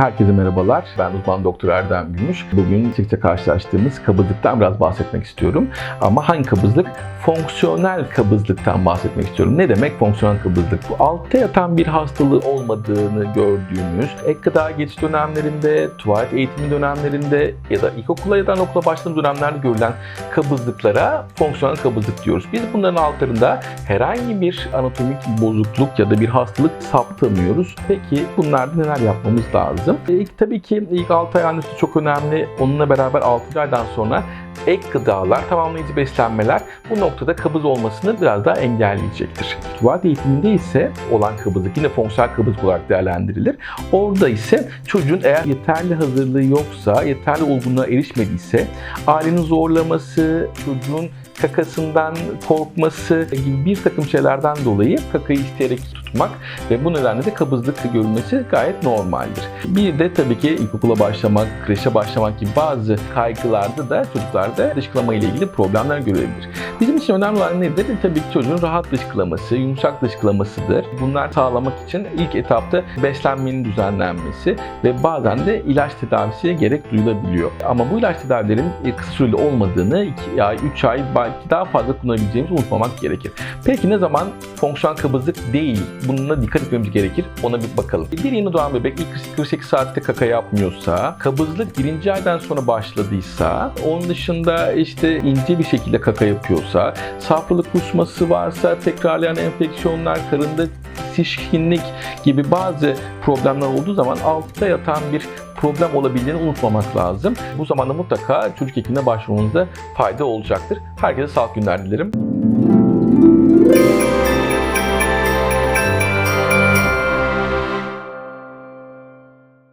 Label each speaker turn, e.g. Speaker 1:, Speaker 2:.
Speaker 1: Herkese merhabalar. Ben uzman doktor Erdem Gümüş. Bugün sıkça karşılaştığımız kabızlıktan biraz bahsetmek istiyorum. Ama hangi kabızlık? Fonksiyonel kabızlıktan bahsetmek istiyorum. Ne demek fonksiyonel kabızlık? Bu altta yatan bir hastalığı olmadığını gördüğümüz, ek gıda geçiş dönemlerinde, tuvalet eğitimi dönemlerinde ya da ilkokula ya da okula başladığımız dönemlerde görülen kabızlıklara fonksiyonel kabızlık diyoruz. Biz bunların altlarında herhangi bir anatomik bozukluk ya da bir hastalık saptamıyoruz. Peki bunlarda neler yapmamız lazım? İlk, tabii ki ilk 6 ay annesi çok önemli. Onunla beraber 6. aydan sonra ek gıdalar, tamamlayıcı beslenmeler bu noktada kabız olmasını biraz daha engelleyecektir. Tuvalet eğitiminde ise olan kabızlık yine fonksiyonel kabızlık olarak değerlendirilir. Orada ise çocuğun eğer yeterli hazırlığı yoksa, yeterli olgunluğa erişmediyse ailenin zorlaması, çocuğun kakasından korkması gibi bir takım şeylerden dolayı kakayı isteyerek tutmak ve bu nedenle de kabızlık görülmesi gayet normaldir. Bir de tabii ki ilkokula başlamak, kreşe başlamak gibi bazı kaygılarda da çocuklarda dışkılama ile ilgili problemler görülebilir. Bizim için önemli olan nedir? Tabii ki çocuğun rahat dışkılaması, yumuşak dışkılamasıdır. Bunlar sağlamak için ilk etapta beslenmenin düzenlenmesi ve bazen de ilaç tedavisi gerek duyulabiliyor. Ama bu ilaç tedavilerin kısa süreli olmadığını 2 ay, 3 ay belki daha fazla kullanabileceğimizi unutmamak gerekir. Peki ne zaman fonksiyonel kabızlık değil, bununla dikkat etmemiz gerekir ona bir bakalım. Bir yeni doğan bebek ilk 48 saatte kaka yapmıyorsa, kabızlık birinci aydan sonra başladıysa, onun dışında işte ince bir şekilde kaka yapıyorsa, safralık kusması varsa, tekrarlayan enfeksiyonlar, karında şişkinlik gibi bazı problemler olduğu zaman altta yatan bir problem olabildiğini unutmamak lazım. Bu zamanda mutlaka çocuk hekimine başvurmanızda fayda olacaktır. Herkese sağlık günler dilerim.